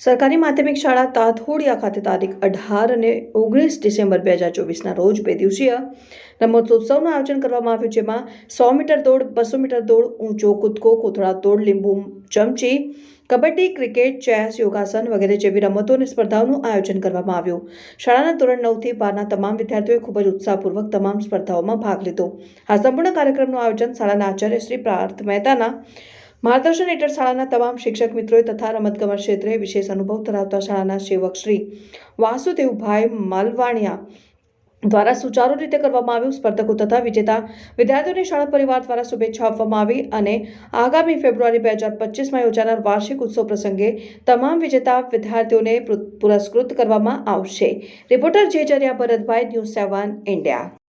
સરકારી માધ્યમિક શાળા તાથોડિયા ખાતે તારીખ અઢાર અને ઓગણીસ ડિસેમ્બર બે હજાર ચોવીસના રોજ બે દિવસીય રમતોત્સવનું આયોજન કરવામાં આવ્યું, જેમાં સો મીટર દોડ, બસો મીટર દોડ, ઊંચો કૂદકો, કોથળા દોડ, લીંબુ ચમચી, કબડ્ડી, ક્રિકેટ, ચેસ, યોગાસન વગેરે જેવી રમતો અને સ્પર્ધાઓનું આયોજન કરવામાં આવ્યું. શાળાના ધોરણ નવથી બારના તમામ વિદ્યાર્થીઓએ ખૂબ જ ઉત્સાહપૂર્વક તમામ સ્પર્ધાઓમાં ભાગ લીધો. આ સંપૂર્ણ કાર્યક્રમનું આયોજન શાળાના આચાર્ય શ્રી પાર્થ મહેતાના માર્ગદર્શન હેઠળ શાળાના તમામ શિક્ષક મિત્રોએ તથા રમતગમત ક્ષેત્રે વિશેષ અનુભવ ધરાવતા શાળાના સેવક શ્રી વાસુદેવભાઈ માલવાણિયા દ્વારા સુચારુ રીતે કરવામાં આવ્યું. સ્પર્ધકો તથા વિજેતા વિદ્યાર્થીઓને શાળા પરિવાર દ્વારા શુભેચ્છા આપવામાં આવી અને આગામી ફેબ્રુઆરી બે હજાર પચીસમાં યોજાનાર વાર્ષિક ઉત્સવ પ્રસંગે તમામ વિજેતા વિદ્યાર્થીઓને પુર- પુરસ્કૃત કરવામાં આવશે. Reporter Jejariya Bharatbhai, news seven, India.